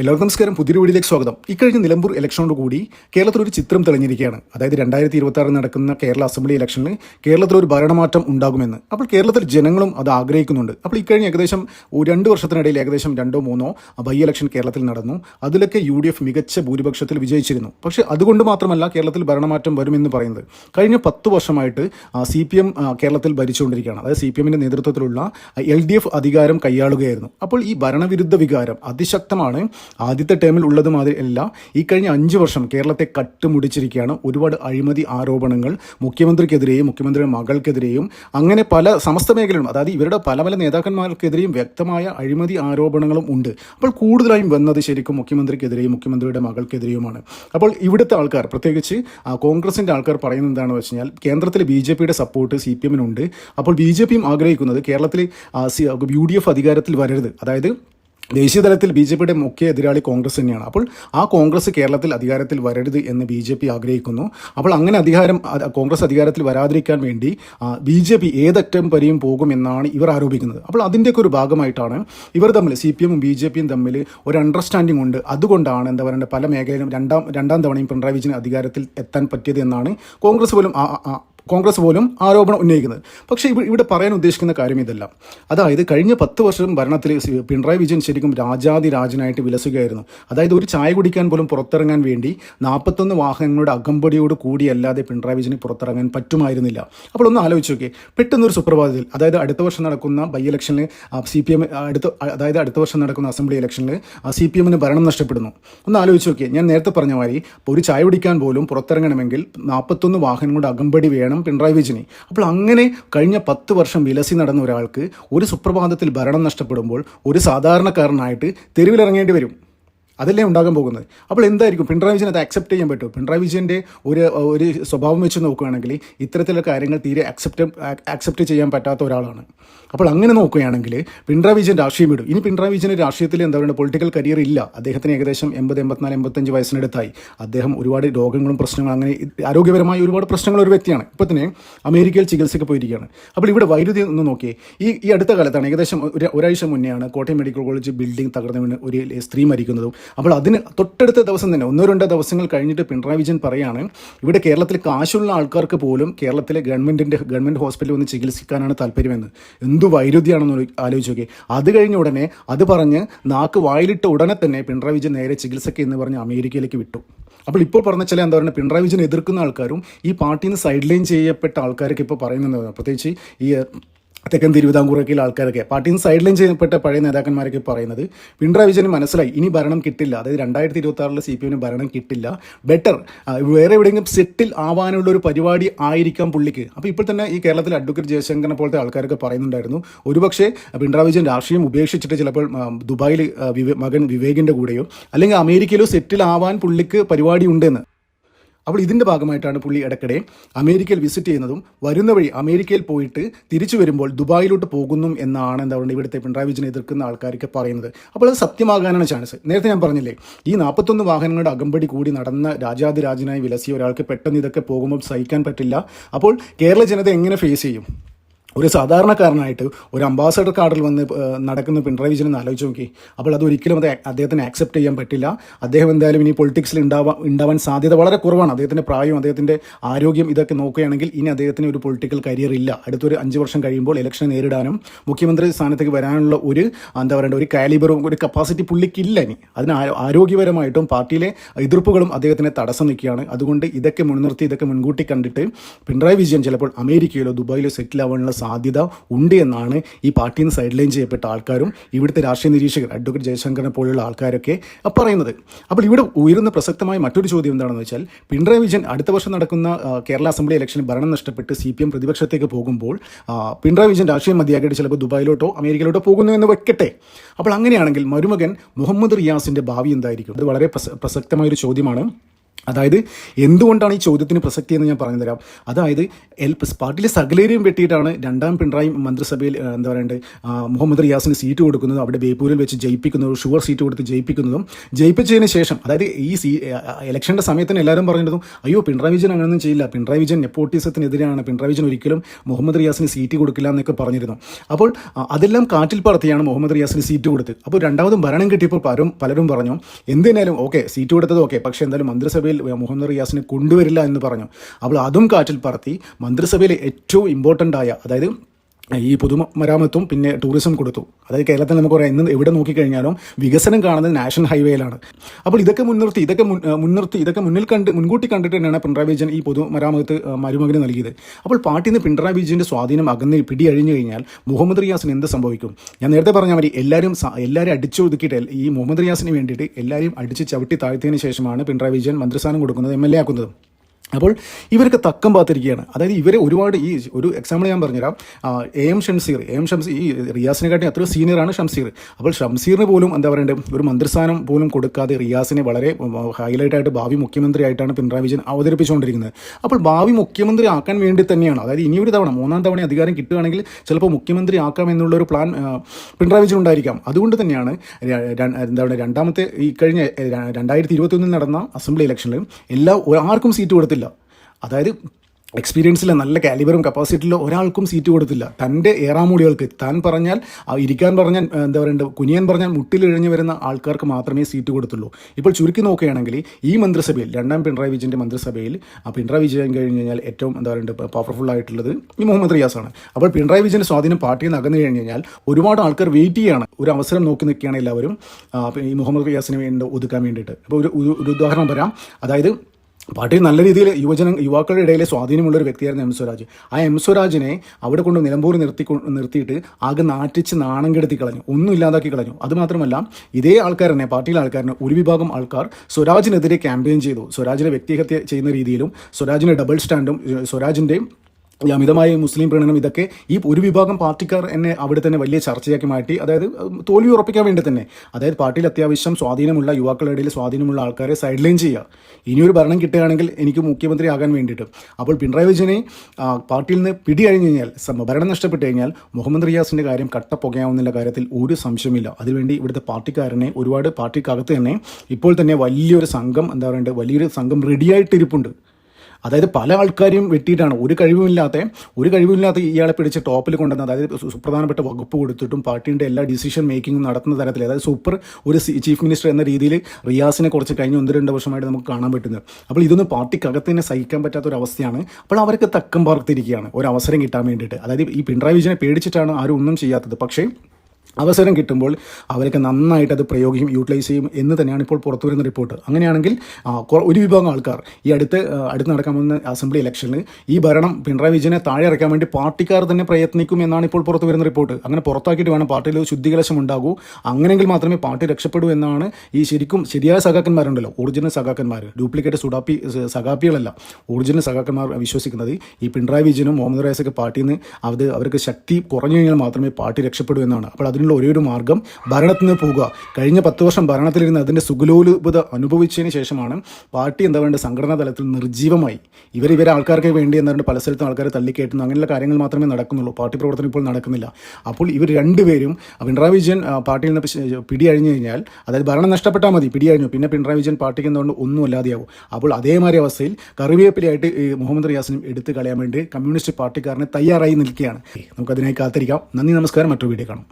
എല്ലാവർക്കും നമസ്കാരം. പുതിയ വീഡിയോയിലേക്ക് സ്വാഗതം. ഇക്കഴിഞ്ഞ നിലമ്പൂർ ഇലക്ഷനോട് കൂടി കേരളത്തിൽ ഒരു ചിത്രം തെളിഞ്ഞിരിക്കുകയാണ്. അതായത് രണ്ടായിരത്തി ഇരുപത്തി ആറിൽ നടക്കുന്ന കേരള അസംബ്ലി ഇലക്ഷനിൽ കേരളത്തിൽ ഒരു ഭരണമാറ്റം ഉണ്ടാകുമെന്ന്. അപ്പോൾ കേരളത്തിൽ ജനങ്ങളും അത് ആഗ്രഹിക്കുന്നുണ്ട്. അപ്പോൾ ഇക്കഴിഞ്ഞ ഏകദേശം രണ്ട് വർഷത്തിനിടയിൽ ഏകദേശം രണ്ടോ മൂന്നോ ബൈ ഇലക്ഷൻ കേരളത്തിൽ നടന്നു. അതിലൊക്കെ യു ഡി എഫ് മികച്ച ഭൂരിപക്ഷത്തിൽ വിജയിച്ചിരുന്നു. പക്ഷേ അതുകൊണ്ട് മാത്രമല്ല കേരളത്തിൽ ഭരണമാറ്റം വരുമെന്ന് പറയുന്നത്. കഴിഞ്ഞ പത്ത് വർഷമായിട്ട് സി പി എം കേരളത്തിൽ ഭരിച്ചുകൊണ്ടിരിക്കുകയാണ്. അതായത് സി പി എമ്മിന്റെ നേതൃത്വത്തിലുള്ള എൽ ഡി എഫ് അധികാരം കൈയാളുകയായിരുന്നു. അപ്പോൾ ഈ ഭരണവിരുദ്ധ വികാരം അതിശക്തമാണ്. ആദ്യത്തെ ടേമിൽ ഉള്ളത് മാതിരി അല്ല ഈ കഴിഞ്ഞ അഞ്ച് വർഷം കേരളത്തെ കട്ടുമുടിച്ചിരിക്കുകയാണ്. ഒരുപാട് അഴിമതി ആരോപണങ്ങൾ മുഖ്യമന്ത്രിക്കെതിരെയും മുഖ്യമന്ത്രിയുടെ മകൾക്കെതിരെയും അങ്ങനെ പല സമസ്ത മേഖലകളും അതായത് ഇവരുടെ പല പല നേതാക്കന്മാർക്കെതിരെയും വ്യക്തമായ അഴിമതി ആരോപണങ്ങളും ഉണ്ട്. അപ്പോൾ കൂടുതലായും വന്നത് ശരിക്കും മുഖ്യമന്ത്രിക്കെതിരെയും മുഖ്യമന്ത്രിയുടെ മകൾക്കെതിരെയുമാണ്. അപ്പോൾ ഇവിടുത്തെ ആൾക്കാർ പ്രത്യേകിച്ച് കോൺഗ്രസിന്റെ ആൾക്കാർ പറയുന്നത് എന്താണെന്ന് വെച്ച് കഴിഞ്ഞാൽ കേന്ദ്രത്തിൽ ബി ജെ പിയുടെ സപ്പോർട്ട് സി പി എമ്മിനുണ്ട്. അപ്പോൾ ബി ജെ പിയും ആഗ്രഹിക്കുന്നത് കേരളത്തിൽ യു ഡി എഫ് അധികാരത്തിൽ വരരുത്. അതായത് ദേശീയ തലത്തിൽ ബി ജെ പിയുടെ മുഖ്യ എതിരാളി കോൺഗ്രസ് തന്നെയാണ്. അപ്പോൾ ആ കോൺഗ്രസ് കേരളത്തിൽ അധികാരത്തിൽ വരരുത് എന്ന് ബി ജെ പി ആഗ്രഹിക്കുന്നു. അപ്പോൾ അങ്ങനെ അധികാരം കോൺഗ്രസ് അധികാരത്തിൽ വരാതിരിക്കാൻ വേണ്ടി ബി ജെ പി ഏതറ്റം വരെയും പോകുമെന്നാണ് ഇവർ ആരോപിക്കുന്നത്. അപ്പോൾ അതിന്റെയൊക്കെ ഒരു ഭാഗമായിട്ടാണ് ഇവർ തമ്മിൽ സി പി എമ്മും ബി ജെ പിയും തമ്മിൽ ഒരു അണ്ടർസ്റ്റാൻഡിംഗ് ഉണ്ട്. അതുകൊണ്ടാണ് എന്താ പറയുക പല മേഖലയിലും രണ്ടാം രണ്ടാം തവണയും പിണറായി വിജയൻ അധികാരത്തിൽ എത്താൻ പറ്റിയത് എന്നാണ് കോൺഗ്രസ് പോലും കോൺഗ്രസ് പോലും ആരോപണം ഉന്നയിക്കുന്നത്. പക്ഷേ ഇവിടെ പറയാൻ ഉദ്ദേശിക്കുന്ന കാര്യം ഇതല്ല. അതായത് കഴിഞ്ഞ പത്ത് വർഷം ഭരണത്തിൽ പിണറായി വിജയൻ ശരിക്കും രാജാതി രാജനായിട്ട് വിലസുകയായിരുന്നു. അതായത് ഒരു ചായ കുടിക്കാൻ പോലും പുറത്തിറങ്ങാൻ വേണ്ടി നാൽപ്പത്തൊന്ന് വാഹനങ്ങളുടെ അകമ്പടിയോട് കൂടിയല്ലാതെ പിണറായി വിജയന് പുറത്തിറങ്ങാൻ പറ്റുമായിരുന്നില്ല. അപ്പോൾ ഒന്ന് ആലോചിച്ച് നോക്കിയേ. പെട്ടെന്നൊരു സുപ്രഭാതത്തിൽ അതായത് അടുത്ത വർഷം നടക്കുന്ന ബൈ ഇലക്ഷനിൽ സി പി എം അടുത്ത അതായത് അടുത്ത വർഷം നടക്കുന്ന അസംബ്ലി ഇലക്ഷനിൽ സി പി എമ്മിന് ഭരണം നഷ്ടപ്പെടുന്നു. ഒന്ന് ആലോചിച്ച് നോക്കിയേ. ഞാൻ നേരത്തെ പറഞ്ഞ മാതിരി ഒരു ചായ കുടിക്കാൻ പോലും പുറത്തിറങ്ങണമെങ്കിൽ നാൽപ്പത്തൊന്ന് വാഹനങ്ങളുടെ അകമ്പടി വേണം പിണറായി വിജയനെ. അപ്പോൾ അങ്ങനെ കഴിഞ്ഞ പത്ത് വർഷം വിലസി നടന്ന ഒരാൾക്ക് ഒരു സുപ്രഭാതത്തിൽ ഭരണം നഷ്ടപ്പെടുമ്പോൾ ഒരു സാധാരണക്കാരനായിട്ട് തെരുവിലിറങ്ങേണ്ടി വരും. അതല്ലേ ഉണ്ടാകാൻ പോകുന്നത്? അപ്പോൾ എന്തായിരിക്കും? പിണറായി വിജയൻ അത് അക്സെപ്റ്റ് ചെയ്യാൻ പറ്റും പിണറായി വിജയന്റെ ഒരു ഒരു സ്വഭാവം വെച്ച് നോക്കുകയാണെങ്കിൽ ഇത്തരത്തിലുള്ള കാര്യങ്ങൾ തീരെ അക്സെപ്റ്റ് അക്സെപ്റ്റ് ചെയ്യാൻ പറ്റാത്ത ഒരാളാണ്. അപ്പോൾ അങ്ങനെ നോക്കുകയാണെങ്കിൽ പിണറായി വിജയൻ രാഷ്ട്രീയം വിടും. ഇനി പിണറായി വിജയൻ രാഷ്ട്രീയത്തിൽ എന്താ പറയുക? പൊളിറ്റിക്കൽ കരിയർ ഇല്ല. അദ്ദേഹത്തിന് ഏകദേശം എൺപത് എൺപത്തിനാല് എൺപത്തഞ്ച് വയസ്സിനടുത്തായി. അദ്ദേഹം ഒരുപാട് രോഗങ്ങളും പ്രശ്നങ്ങളും അങ്ങനെ ആരോഗ്യപരമായ ഒരുപാട് പ്രശ്നങ്ങൾ ഒരു വ്യക്തിയാണ്. ഇപ്പോൾ തന്നെ അമേരിക്കയിൽ ചികിത്സയ്ക്ക് പോയിരിക്കുകയാണ്. അപ്പോൾ ഇവിടെ വൈദ്യുതി ഒന്ന് നോക്കിയേ. ഈ ഈ അടുത്ത കാലത്താണ് ഏകദേശം ഒരു ഒരാഴ്ച മുന്നെയാണ് കോട്ടയം മെഡിക്കൽ കോളേജ് ബിൽഡിംഗ് തകർന്നു വീണ് ഒരു സ്ത്രീ മരിക്കുന്നതും അപ്പോൾ അതിന് തൊട്ടടുത്ത ദിവസം തന്നെ ഒന്നോ രണ്ടോ ദിവസങ്ങൾ കഴിഞ്ഞിട്ട് പിണറായി വിജയൻ പറയാണ് ഇവിടെ കേരളത്തിൽ കാശുള്ള ആൾക്കാർക്ക് പോലും കേരളത്തിലെ ഗവൺമെന്റിന്റെ ഗവൺമെന്റ് ഹോസ്പിറ്റലിൽ വന്ന് ചികിത്സിക്കാനാണ് താല്പര്യമെന്ന്. എന്തു വൈരുദ്ധ്യമാണെന്ന് ആലോചിച്ച് നോക്കി അത് കഴിഞ്ഞ ഉടനെ അത് പറഞ്ഞ് നാക്ക് വായിലിട്ട ഉടനെ തന്നെ പിണറായി വിജയൻ നേരെ ചികിത്സയ്ക്ക് എന്ന് പറഞ്ഞ് അമേരിക്കയിലേക്ക് വിട്ടു. അപ്പോൾ ഇപ്പോൾ പറഞ്ഞ ചില എന്താ പറയുക പിണറായി വിജയൻ എതിർക്കുന്ന ആൾക്കാരും ഈ പാർട്ടിയിൽ നിന്ന് സൈഡ് ലൈൻ ചെയ്യപ്പെട്ട ആൾക്കാർക്ക് ഇപ്പോൾ പറയുന്നത് പ്രത്യേകിച്ച് ഈ തെക്കൻ തിരുവിതാംകൂറൊക്കെയുള്ള ആൾക്കാരൊക്കെ. പാർട്ടിയിൽ നിന്ന് സൈഡ് ലൈൻ ചെയ്യപ്പെട്ട പഴയ നേതാക്കന്മാരൊക്കെ പറയുന്നത് പിണറായി വിജയന് മനസ്സിലായി ഇനി ഭരണം കിട്ടില്ല. അതായത് രണ്ടായിരത്തി ഇരുപത്തി ആറിലെ സി പി എമ്മിന് ഭരണം കിട്ടില്ല. ബെറ്റർ വേറെ എവിടെയെങ്കിലും സെറ്റിൽ ആവാനുള്ള ഒരു പരിപാടി ആയിരിക്കാം പുള്ളിക്ക്. അപ്പോൾ ഇപ്പോൾ തന്നെ ഈ കേരളത്തിൽ അഡ്വക്കേറ്റ് ജയശങ്കറിനെ പോലത്തെ ആൾക്കാരൊക്കെ പറയുന്നുണ്ടായിരുന്നു. ഒരുപക്ഷെ പിണറായി വിജയൻ രാഷ്ട്രീയം ഉപേക്ഷിച്ചിട്ട് ചിലപ്പോൾ ദുബായിൽ മകൻ വിവേകിന്റെ കൂടെയോ അല്ലെങ്കിൽ അമേരിക്കയിലോ സെറ്റിൽ ആവാൻ പുള്ളിക്ക് പരിപാടി ഉണ്ടെന്ന്. അപ്പോൾ ഇതിന്റെ ഭാഗമായിട്ടാണ് പുള്ളി ഇടയ്ക്കിടെ അമേരിക്കയിൽ വിസിറ്റ് ചെയ്യുന്നതും വരുന്ന വഴി അമേരിക്കയിൽ പോയിട്ട് തിരിച്ചു വരുമ്പോൾ ദുബായിലോട്ട് പോകുന്നു എന്നാണ് എന്താ പറയുക ഇവിടുത്തെ പിണറായി വിജയനെ എതിർക്കുന്ന ആൾക്കാരൊക്കെ പറയുന്നത്. അപ്പോൾ അത് സത്യമാകാനാണ് ചാൻസ് നേരത്തെ ഞാൻ പറഞ്ഞില്ലേ ഈ നാൽപ്പത്തൊന്ന് വാഹനങ്ങളുടെ അകമ്പടി കൂടി നടന്ന രാജാതിരാജനായി വിലസിയ ഒരാൾക്ക് പെട്ടെന്ന് ഇതൊക്കെ പോകുമ്പോൾ സഹിക്കാൻ പറ്റില്ല. അപ്പോൾ കേരള ജനത എങ്ങനെ ഫേസ് ചെയ്യും? ഒരു സാധാരണക്കാരനായിട്ട് ഒരു അംബാസഡർ കാർഡിൽ വന്ന് നടക്കുന്ന പിണറായി വിജയൻ എന്ന് ആലോചിച്ച് നോക്കി. അപ്പോൾ അത് ഒരിക്കലും അത് അദ്ദേഹത്തിന് ആക്സെപ്റ്റ് ചെയ്യാൻ പറ്റില്ല. അദ്ദേഹം എന്തായാലും ഇനി പൊളിറ്റിക്സിൽ ഉണ്ടാവാൻ ഉണ്ടാവാൻ സാധ്യത വളരെ കുറവാണ്. അദ്ദേഹത്തിന്റെ പ്രായം അദ്ദേഹത്തിന്റെ ആരോഗ്യം ഇതൊക്കെ നോക്കുകയാണെങ്കിൽ ഇനി അദ്ദേഹത്തിന് ഒരു പൊളിറ്റിക്കൽ കരിയർ ഇല്ല. അടുത്തൊരു അഞ്ച് വർഷം കഴിയുമ്പോൾ ഇലക്ഷൻ നേരിടാനും മുഖ്യമന്ത്രി സ്ഥാനത്തേക്ക് വരാനുള്ള ഒരു എന്താ പറയേണ്ട ഒരു കാലിബറും ഒരു കപ്പാസിറ്റി പുള്ളിക്കില്ല ഇനി. അതിന് ആരോഗ്യപരമായിട്ടും പാർട്ടിയിലെ എതിർപ്പുകളും അദ്ദേഹത്തിന് തടസ്സം നിൽക്കുകയാണ്. അതുകൊണ്ട് ഇതൊക്കെ മുൻനിർത്തി ഇതൊക്കെ മുൻകൂട്ടി കണ്ടിട്ട് പിണറായി വിജയൻ ചിലപ്പോൾ അമേരിക്കയിലോ ദുബായിലോ സെറ്റിൽ ആവാനുള്ള സാധ്യത ഉണ്ട് എന്നാണ് ഈ പാർട്ടിയിൽ നിന്ന് സൈഡ് ലൈൻ ചെയ്യപ്പെട്ട ആൾക്കാരും ഇവിടുത്തെ രാഷ്ട്രീയ നിരീക്ഷകർ അഡ്വക്കേറ്റ് ജയശങ്കറിനെ പോലെയുള്ള ആൾക്കാരൊക്കെ പറയുന്നത്. അപ്പോൾ ഇവിടെ ഉയരുന്ന പ്രസക്തമായ മറ്റൊരു ചോദ്യം എന്താണെന്ന് വെച്ചാൽ പിണറായി വിജയൻ അടുത്ത വർഷം നടക്കുന്ന കേരള അസംബ്ലി ഇലക്ഷനിൽ ഭരണം നഷ്ടപ്പെട്ട് സി പി എം പ്രതിപക്ഷത്തേക്ക് പോകുമ്പോൾ പിണറായി വിജയൻ രാഷ്ട്രീയം മതിയാക്കിയിട്ട് ചിലപ്പോൾ ദുബായിലോട്ടോ അമേരിക്കയിലോട്ടോ പോകുന്നു എന്ന് വെക്കട്ടെ. അപ്പോൾ അങ്ങനെയാണെങ്കിൽ മരുമകൻ മുഹമ്മദ് റിയാസിന്റെ ഭാവി എന്തായിരിക്കും? അത് വളരെ പ്രസ- പ്രസക്തമായൊരു ചോദ്യമാണ്. അതായത് എന്തുകൊണ്ടാണ് ഈ ചോദ്യത്തിന് പ്രസക്തി എന്ന് ഞാൻ പറഞ്ഞു തരാം അതായത് എൽ പാർട്ടിയിലെ സകലേരിയും വെട്ടിയിട്ടാണ് രണ്ടാം പിണറായി മന്ത്രിസഭയിൽ എന്താ പറയണ്ടേ മുഹമ്മദ് റിയാസിന് സീറ്റ് കൊടുക്കുന്നതും. അവിടെ ബേപ്പൂരിൽ വെച്ച് ജയിപ്പിക്കുന്നതും ഷുവർ സീറ്റ് കൊടുത്ത് ജയിപ്പിക്കുന്നതും. ജയിപ്പിച്ചതിന് ശേഷം അതായത് ഈ സീ ഇലക്ഷന്റെ സമയത്തിന് എല്ലാവരും പറഞ്ഞിരുന്നു അയ്യോ പിണറായി വിജയൻ അങ്ങനെയൊന്നും ചെയ്യില്ല. പിണറായി വിജയൻ നെപ്പോട്ടിസത്തിനെതിരെയാണ്. പിണറായി വിജയൻ ഒരിക്കലും മുഹമ്മദ് റിയാസിന് സീറ്റ് കൊടുക്കില്ല എന്നൊക്കെ പറഞ്ഞിരുന്നു. അപ്പോൾ അതെല്ലാം കാറ്റിൽ പറത്തിയാണ് മുഹമ്മദ് റിയാസിന് സീറ്റ് കൊടുത്ത്. അപ്പോൾ രണ്ടാമതും ഭരണം കിട്ടിയപ്പോൾ പലരും പലരും പറഞ്ഞു എന്തിനായാലും ഓക്കെ സീറ്റ് കൊടുത്തത് ഓക്കെ. പക്ഷേ എന്തായാലും മന്ത്രിസഭയിൽ മുഹമ്മദ് റിയാസിനെ കൊണ്ടുവരില്ല എന്ന് പറഞ്ഞു. അപ്പോൾ അതും കാറ്റിൽ പറത്തി മന്ത്രിസഭയിലെ ഏറ്റവും ഇമ്പോർട്ടന്റ് ആയ അതായത് ഈ പൊതുമരാമത്തും പിന്നെ ടൂറിസം കൊടുത്തു. അതായത് കേരളത്തിൽ നമുക്ക് പറയാം ഇന്ന് എവിടെ നോക്കിക്കഴിഞ്ഞാലും വികസനം കാണുന്നത് നാഷണൽ ഹൈവേയിലാണ് അപ്പോൾ ഇതൊക്കെ മുൻനിർത്തി ഇതൊക്കെ മുൻ- മുൻനിർത്തി ഇതൊക്കെ മുന്നിൽ കണ്ട് മുൻകൂട്ടി കണ്ടിട്ട് തന്നെയാണ് പിണറായി വിജയൻ ഈ പൊതുമരാമത്ത് മരുമകന് നൽകിയത്. അപ്പോൾ പാർട്ടിയിൽ നിന്ന് പിണറായി വിജയന്റെ സ്വാധീനം അകന്ന് പിടിയഴിഞ്ഞു കഴിഞ്ഞാൽ മുഹമ്മദ് റിയാസിന് എന്ത് സംഭവിക്കും? ഞാൻ നേരത്തെ പറഞ്ഞ മതി എല്ലാവരും എല്ലാവരും അടിച്ചൊതുക്കിയിട്ട് ഈ മുഹമ്മദ് റിയാസിന് വേണ്ടിയിട്ട് എല്ലാവരും അടിച്ച് ചവിട്ടി താഴ്ത്തിയതിന് ശേഷമാണ് പിണറായി വിജയൻ മന്ത്രിസ്ഥാനം കൊടുക്കുന്നത് എം എൽ എ ആക്കുന്നത്. അപ്പോൾ ഇവരൊക്കെ തക്കം പാത്തിരിക്കുകയാണ്. അതായത് ഇവരെ ഒരുപാട് ഈ ഒരു എക്സാമ്പിൾ ഞാൻ പറഞ്ഞുതരാം. A M Shamseer. A M Shamseer ഈ റിയാസിനെക്കാട്ടി അത്രയും സീനിയറാണ് ഷംസീർ. അപ്പോൾ ഷംസീറിന് പോലും എന്താ പറയണ്ടത് ഒരു മന്ത്രിസ്ഥാനം പോലും കൊടുക്കാതെ റിയാസിനെ വളരെ ഹൈലൈറ്റ് ആയിട്ട് ഭാവി മുഖ്യമന്ത്രി ആയിട്ടാണ് പിണറായി വിജയൻ അവതരിപ്പിച്ചുകൊണ്ടിരിക്കുന്നത്. അപ്പോൾ ഭാവി മുഖ്യമന്ത്രി ആക്കാൻ വേണ്ടി തന്നെയാണ്. അതായത് ഇനിയൊരു തവണ മൂന്നാം തവണ അധികാരം കിട്ടുകയാണെങ്കിൽ ചിലപ്പോൾ മുഖ്യമന്ത്രി ആക്കാം എന്നുള്ളൊരു പ്ലാൻ പിണറായി വിജയൻ ഉണ്ടായിരിക്കാം. അതുകൊണ്ട് തന്നെയാണ് എന്താ പറയുക രണ്ടാമത്തെ ഈ കഴിഞ്ഞ രണ്ടായിരത്തി ഇരുപത്തി നടന്ന അസംബ്ലി ഇലക്ഷനിൽ എല്ലാ ആർക്കും സീറ്റ് കൊടുത്തില്ല. അതായത് എക്സ്പീരിയൻസിലെ നല്ല കാലിബറും കപ്പാസിറ്റിയിലോ ഒരാൾക്കും സീറ്റ് കൊടുത്തില്ല. തന്റെ ഏറാമൂടികൾക്ക് താൻ പറഞ്ഞാൽ ഇരിക്കാൻ പറഞ്ഞാൽ എന്താ പറയുക കുനിയാൻ പറഞ്ഞാൽ മുട്ടിലിഴഞ്ഞു വരുന്ന ആൾക്കാർക്ക് മാത്രമേ സീറ്റ് കൊടുത്തുള്ളൂ. ഇപ്പോൾ ചുരുക്കി നോക്കുകയാണെങ്കിൽ ഈ മന്ത്രിസഭയിൽ രണ്ടാം പിണറായി വിജയന്റെ മന്ത്രിസഭയിൽ ആ പിണറായി വിജയൻ കഴിഞ്ഞ് കഴിഞ്ഞാൽ ഏറ്റവും എന്താ പറയുക പവർഫുൾ ആയിട്ടുള്ളത് ഈ മുഹമ്മദ് റിയാസാണ്. അപ്പോൾ പിണറായി വിജയന്റെ സ്വാധീനം പാർട്ടിയിൽ നിന്ന് അകന്നു കഴിഞ്ഞ് കഴിഞ്ഞാൽ ഒരുപാട് ആൾക്കാർ വെയിറ്റ് ചെയ്യാണ്. ഒരു അവസരം നോക്കി നിൽക്കുകയാണ് എല്ലാവരും ഈ മുഹമ്മദ് റിയാസിന് വേണ്ടി ഒതുക്കാൻ വേണ്ടിയിട്ട്. അപ്പോൾ ഒരു- ഒരു ഉദാഹരണം പറയാം അതായത് പാർട്ടിയിൽ നല്ല രീതിയിൽ യുവജന യുവാക്കളുടെ ഇടയിലെ സ്വാധീനമുള്ള ഒരു വ്യക്തിയായിരുന്നു എം സ്വരാജ്. ആ എം സ്വരാജിനെ അവിടെ കൊണ്ട് നിലമ്പൂർ നിർത്തി നിർത്തിയിട്ട് ആകെ നാട്ടിച്ച് നാണം കെടുത്തി കളഞ്ഞു. ഒന്നും ഇല്ലാതാക്കി കളഞ്ഞു. അതുമാത്രമല്ല ഇതേ ആൾക്കാർ തന്നെ പാർട്ടിയിലെ ആൾക്കാരനെ ഒരു വിഭാഗം ആൾക്കാർ സ്വരാജിനെതിരെ ക്യാമ്പയിൻ ചെയ്തു. സ്വരാജിനെ വ്യക്തിഹത്യ ചെയ്യുന്ന രീതിയിലും സ്വരാജിന്റെ ഡബിൾ സ്റ്റാൻഡും ഏഹ്, സ്വരാജിന്റെ ഈ അമിതമായ മുസ്ലിം പ്രീണനം ഇതൊക്കെ ഈ ഒരു വിഭാഗം പാർട്ടിക്കാർ എന്നെ അവിടെ തന്നെ വലിയ ചർച്ചയാക്കി മാറ്റി. അതായത് തോൽവി ഉറപ്പിക്കാൻ വേണ്ടി തന്നെ. അതായത് പാർട്ടിയിൽ അത്യാവശ്യം സ്വാധീനമുള്ള യുവാക്കളുടെ ഇടയിൽ സ്വാധീനമുള്ള ആൾക്കാരെ സൈഡ് ലൈൻ ചെയ്യുക ഇനിയൊരു ഭരണം കിട്ടുകയാണെങ്കിൽ എനിക്ക് മുഖ്യമന്ത്രി ആകാൻ വേണ്ടിയിട്ട്. അപ്പോൾ പിണറായി വിജയനെ പാർട്ടിയിൽ നിന്ന് പിടി കഴിഞ്ഞു കഴിഞ്ഞാൽ ഭരണം നഷ്ടപ്പെട്ടു കഴിഞ്ഞാൽ മുഹമ്മദ് റിയാസിന്റെ കാര്യം കട്ട പുകയാവുന്നുള്ള കാര്യത്തിൽ ഒരു സംശയമില്ല അതിനുവേണ്ടി ഇവിടുത്തെ പാർട്ടിക്കാരനെ ഒരുപാട് പാർട്ടിക്കകത്ത് തന്നെ ഇപ്പോൾ തന്നെ വലിയൊരു സംഘം എന്താ പറയുക വലിയൊരു സംഘം റെഡിയായിട്ടിരിപ്പുണ്ട് അതായത് പല ആൾക്കാരെയും വെട്ടിയിട്ടാണ്. ഒരു കഴിവുമില്ലാത്ത ഒരു കഴിവുമില്ലാത്ത ഇയാളെ പിടിച്ച് ടോപ്പിൽ കൊണ്ടുവന്ന് അതായത് സുപ്രധാനപ്പെട്ട വകുപ്പ് കൊടുത്തിട്ടും പാർട്ടിയുടെ എല്ലാ ഡിസിഷൻ മേക്കിങ്ങും നടത്തുന്ന തരത്തിൽ അതായത് സൂപ്പർ ഒരു ചീഫ് മിനിസ്റ്റർ എന്ന രീതിയിൽ റിയാസിനെ കുറച്ച് കഴിഞ്ഞ ഒന്ന് രണ്ട് വർഷമായിട്ട് നമുക്ക് കാണാൻ പറ്റുന്നത്. അപ്പോൾ ഇതൊന്നും പാർട്ടിക്കകത്ത് തന്നെ സഹിക്കാൻ പറ്റാത്ത ഒരു അവസ്ഥയാണ് അപ്പോൾ അവർക്ക് തക്കം പാർത്തിരിക്കുകയാണ്. ഒരു അവസരം കിട്ടാൻ വേണ്ടിയിട്ട്. അതായത് ഈ പിണറായി വിജയനെ പേടിച്ചിട്ടാണ് ആരും ഒന്നും ചെയ്യാത്തത്. പക്ഷേ അവസരം കിട്ടുമ്പോൾ അവരൊക്കെ നന്നായിട്ട് അത് പ്രയോഗിക്കും യൂട്ടിലൈസ് ചെയ്യും എന്ന് തന്നെയാണ് ഇപ്പോൾ പുറത്തു വരുന്ന റിപ്പോർട്ട് അങ്ങനെയാണെങ്കിൽ ഒരു വിഭാഗം ആൾക്കാർ ഈ അടുത്ത് അടുത്ത് നടക്കാൻ പോകുന്ന അസംബ്ലി ഇലക്ഷനിൽ ഈ ഭരണം പിണറായി വിജയനെ താഴെ ഇറക്കാൻ വേണ്ടി പാർട്ടിക്കാർ തന്നെ പ്രയത്നിക്കും എന്നാണ് ഇപ്പോൾ പുറത്തു വരുന്ന റിപ്പോർട്ട് അങ്ങനെ പുറത്താക്കിയിട്ട് വേണം പാർട്ടിയിൽ ശുദ്ധികലശം ഉണ്ടാകൂ. അങ്ങനെങ്കിൽ മാത്രമേ പാർട്ടി രക്ഷപ്പെടൂ എന്നാണ് ഈ ശരിക്കും ശരിയായ സഖാക്കന്മാരുണ്ടല്ലോ ഒറിജിനൽ സഖാക്കന്മാർ. ഡ്യൂപ്ലിക്കേറ്റ് സുഡാപ്പി സഖാപ്പികളല്ല ഒറിജിനൽ സഖാക്കന്മാർ വിശ്വസിക്കുന്നത് ഈ പിണറായി വിജയനും മുഹമ്മദ് റൈസൊക്കെ പാർട്ടിയിൽ നിന്ന് അത് അവർക്ക് ശക്തി കുറഞ്ഞു കഴിഞ്ഞാൽ മാത്രമേ പാർട്ടി രക്ഷപ്പെടൂ എന്നാണ്. അപ്പോൾ അതിനുള്ള ഒരേ ഒരു മാർഗം ഭരണത്തിൽ നിന്ന് പോകുക. കഴിഞ്ഞ പത്ത് വർഷം ഭരണത്തിലിരുന്ന് അതിന്റെ സുഗലോലുപത അനുഭവിച്ചതിന് ശേഷമാണ് പാർട്ടി എന്താ പറയുക സംഘടനാ തലത്തിൽ നിർജീവമായി ഇവർ ഇവരെ ആൾക്കാർക്ക് വേണ്ടി എന്താ പല സ്ഥലത്തും ആൾക്കാരെ തള്ളിക്കയറ്റുന്നു അങ്ങനെയുള്ള കാര്യങ്ങൾ മാത്രമേ നടക്കുന്നുള്ളൂ. പാർട്ടി പ്രവർത്തനം ഇപ്പോൾ നടക്കുന്നില്ല. അപ്പോൾ ഇവർ രണ്ടുപേരും പിണറായി വിജയൻ പാർട്ടിയിൽ നിന്ന് പിശ- പിടി അഴിഞ്ഞു കഴിഞ്ഞാൽ അതായത് ഭരണം നഷ്ടപ്പെട്ടാൽ മതി പിടി അഴിഞ്ഞു പിന്നെ പിണറായി വിജയൻ പാർട്ടിക്ക് എന്തുകൊണ്ട് ഒന്നും അല്ലാതെയാവും. അപ്പോൾ അതേമാതിരി അവസ്ഥയിൽ ഈ മുഹമ്മദ് റിയാസിനും എടുത്തു കളയാൻ വേണ്ടി കമ്മ്യൂണിസ്റ്റ് പാർട്ടിക്കാരനെ തയ്യാറായി നിൽക്കുകയാണ്. നമുക്കതിനായി കാത്തിരിക്കാം. നന്ദി നമസ്കാരം. മറ്റൊരു വീഡിയോ കാണാം.